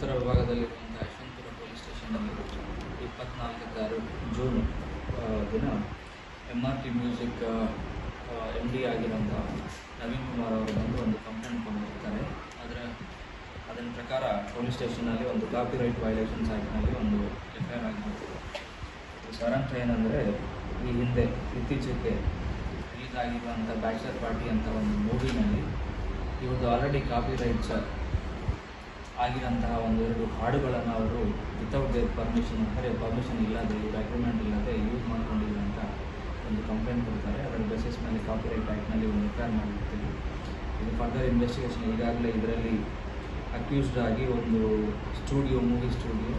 ಉತ್ತರ ವಿಭಾಗದಲ್ಲಿರುವಂಥ ಯಶವಂತಪುರ ಪೊಲೀಸ್ ಸ್ಟೇಷನ್ನಲ್ಲಿ ತಾರು ಜೂನ್ ದಿನ M R T music M D ಆಗಿರೋಂಥ ನವೀನ್ ಕುಮಾರ್ ಅವರು ಬಂದು ಒಂದು ಕಂಪ್ಲೇಂಟ್ ಕೊಟ್ಟಿರ್ತಾರೆ. ಅದರ ಅದರ ಪ್ರಕಾರ ಪೊಲೀಸ್ ಸ್ಟೇಷನ್ನಲ್ಲಿ ಒಂದು ಕಾಪಿ ರೈಟ್ ವೈಲೇಷನ್ಸ್ ಆ್ಯಕ್ಟ್ನಲ್ಲಿ ಒಂದು ಎಫ್ ಐ ಆರ್ ಆಗಿರುತ್ತೆ ಸಾರಾಂಶ ಏನಂದರೆ, ಈ ಹಿಂದೆ ಇತ್ತೀಚೆಗೆ ರಿಲೀಸ್ ಆಗಿರುವಂಥ ಬ್ಯಾಚಲರ್ ಪಾರ್ಟಿ ಅಂತ ಒಂದು ಮೂವಿನಲ್ಲಿ ಇವ್ರದ್ದು ಆಲ್ರೆಡಿ ಕಾಪಿ ರೈಟ್ಸ್ ಆಗಿರೋಂತಹ ಒಂದೆರಡು ಹಾಡುಗಳನ್ನು ಅವರು ವಿತೌಟ್ ದೇರ್ ಪರ್ಮಿಷನ್ ಅಂದರೆ ಪರ್ಮಿಷನ್ ಇಲ್ಲದೆ ಇವ್ರ ಅಗ್ರಿಮೆಂಟ್ ಇಲ್ಲದೆ ಯೂಸ್ ಮಾಡ್ಕೊಂಡಿದ್ರು ಅಂತ ಒಂದು ಕಂಪ್ಲೇಂಟ್ ಕೊಡ್ತಾರೆ. ಅದರ ಬೇಸಿಸ್ ಮೇಲೆ ಕಾಪಿ ರೈಟ್ ಆ್ಯಕ್ಟ್ನಲ್ಲಿ ಒಂದು ಎಫ್ ಮಾಡಿರ್ತೀವಿ. ಇದು ಫರ್ದರ್ ಇನ್ವೆಸ್ಟಿಗೇಷನ್ ಈಗಾಗಲೇ ಇದರಲ್ಲಿ ಅಕ್ಯೂಸ್ಡ್ ಆಗಿ ಒಂದು ಸ್ಟುಡಿಯೋ ಮೂವಿ ಸ್ಟುಡಿಯೋ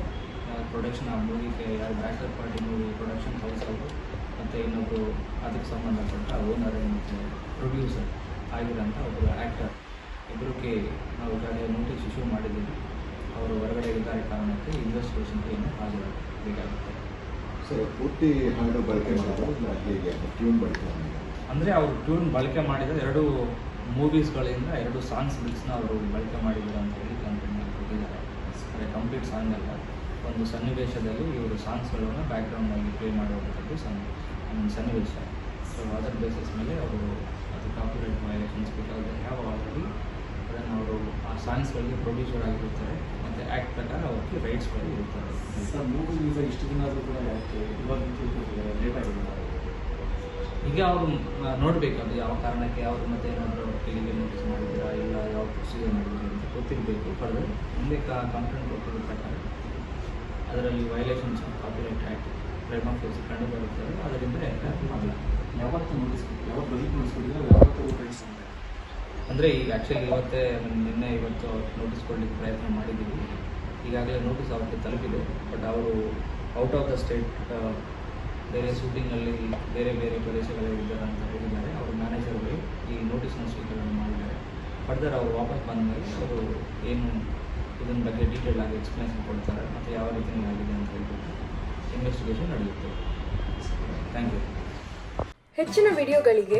ಪ್ರೊಡಕ್ಷನ್ ಆ ಮೂವಿಗೆ ಯಾರು bachelor party movie production house ಅವರು ಮತ್ತು ಇನ್ನೊಬ್ಬರು ಅದಕ್ಕೆ ಸಂಬಂಧಪಟ್ಟ ಓನರ್ ಮತ್ತು ಪ್ರೊಡ್ಯೂಸರ್ ಆಗಿರೋಂಥ ಒಬ್ಬರು ಆ್ಯಕ್ಟರ್ ಇಬ್ಬರಿಗೆ ನಾವು ಈಗಾಗಲೇ ನೋಟಿಸ್ ಇಶ್ಯೂ ಮಾಡಿದ್ದೀವಿ. ಅವರು ಹೊರಗಡೆ ಇದ್ದಾರೆ ಕಾರಣಕ್ಕೆ ಇನ್ವೆಸ್ಟಿಗೇಷನ್ಗೆ ಟೀಮ್ ಹಾಜರಾಗಬೇಕಾಗುತ್ತೆ. ಸರ್ ಪೂರ್ತಿ ಹಾಡು ಬಳಕೆ ಮಾಡೋದು ಹೇಗೆ? ಟ್ಯೂನ್ ಬಳಕೆ ಅಂದರೆ ಅವರು ಟ್ಯೂನ್ ಬಳಕೆ ಮಾಡಿದ ಎರಡು ಮೂವೀಸ್ಗಳಿಂದ ಎರಡು ಸಾಂಗ್ಸ್ ಮಿಕ್ಸ್ನ ಅವರು ಬಳಕೆ ಮಾಡಿದ್ದಾರೆ ಅಂತ ಹೇಳಿ ಕಂಪ್ಲೇಂಟ್ ಕೊಟ್ಟಿದ್ದಾರೆ. ಅಂದರೆ ಕಂಪ್ಲೀಟ್ ಸಾಂಗ್ ಅಲ್ಲ. ಒಂದು ಸನ್ನಿವೇಶದಲ್ಲಿ ಇವರು ಸಾಂಗ್ಸ್ಗಳನ್ನು ಬ್ಯಾಕ್ಗ್ರೌಂಡಾಗಿ ಪ್ಲೇ ಮಾಡುವಂಥದ್ದು ಸನ್ ಒಂದು ಸನ್ನಿವೇಶ. ಸೊ ಅದರ ಬೇಸಿಸ್ ಮೇಲೆ ಅವರು ಅದು copyright violations because have already ಅದನ್ನು ಅವರು ಆ ಸಾಂಗ್ಸ್ಗಳಿಗೆ ಪ್ರೊಡ್ಯೂಸರ್ ಆಗಿರುತ್ತಾರೆ. ಮತ್ತು ಆ್ಯಕ್ಟ್ ಪ್ರಕಾರ ಅವ್ರಿಗೆ ರೈಟ್ಸ್ಗಳು ಇರುತ್ತಾರೆ ಸರ್ ಮೂವಿ ಈಗ ಇಷ್ಟು ದಿನ ಆದರೂ ಕೂಡ ಯಾಕೆ ಇವಾಗ ಲೇಟ್ ಆಗಿದೆ ಈಗ ಅವರು ನೋಡಬೇಕು ಅದು ಯಾವ ಕಾರಣಕ್ಕೆ ಅವರು ಮತ್ತೆ ಏನಾದರೂ ಕೆಳಗೆ ನೋಟಿಸ್ ಮಾಡಿದ್ದೀರಾ ಇಲ್ಲ ಯಾವ ಪ್ರೊಸೀಜರ್ ಮಾಡಿದ್ದೀರಾ ಅಂತ ಗೊತ್ತಿರಬೇಕು. ಫರ್ದರ್ ಮುಂದೆ ಕಂಪ್ಲೇಂಟ್ ಕೊಟ್ಟಿರೋ ಪ್ರಕಾರ ಅದರಲ್ಲಿ violations copyright act crime of case ಕಂಡು ಬರುತ್ತದೆ ಅದರಿಂದ ಮಾಡಲ್ಲ. ಯಾವತ್ತು ನೋಟಿಸ್ ಯಾವತ್ತು ಯಾವತ್ತು ಅಂದರೆ ಈಗ ಆ್ಯಕ್ಚುಲಿ ಇವತ್ತೇ ನಿನ್ನೆ ಇವತ್ತು ನೋಟಿಸ್ ಕೊಡಲಿಕ್ಕೆ ಪ್ರಯತ್ನ ಮಾಡಿದ್ದೀವಿ. ಈಗಾಗಲೇ ನೋಟಿಸ್ ಅವ್ರಿಗೆ ತಲುಪಿದೆ. ಬಟ್ ಅವರು ಔಟ್ ಆಫ್ ದ ಸ್ಟೇಟ್ ಬೇರೆ ಶೂಟಿಂಗಲ್ಲಿ ಬೇರೆ ಬೇರೆ ಪ್ರದೇಶಗಳಲ್ಲಿ ಇದ್ದಾರೆ ಅಂತ ಹೇಳಿದ್ದಾರೆ. ಅವ್ರ ಮ್ಯಾನೇಜರ್ಗಳು ಈ ನೋಟಿಸ್ನ ಸ್ವೀಕರಣೆ ಮಾಡಿದ್ದಾರೆ. ಫರ್ದರ್ ಅವರು ವಾಪಸ್ ಬಂದ ಮೇಲೆ ಅವರು ಏನು ಇದನ್ನ ಬಗ್ಗೆ ಡೀಟೇಲ್ ಆಗಿ ಎಕ್ಸ್ಪ್ಲೇನ್ಸ್ ಕೊಡ್ತಾರೆ ಮತ್ತು ಯಾವ ರೀತಿ ಆಗಿದೆ ಅಂತ ಹೇಳ್ಬಿಟ್ಟು ಇನ್ವೆಸ್ಟಿಗೇಷನ್ ನಡೆಯುತ್ತೆ. ಥ್ಯಾಂಕ್ ಯು ಹೆಚ್ಚಿನ ವಿಡಿಯೋಗಳಿಗೆ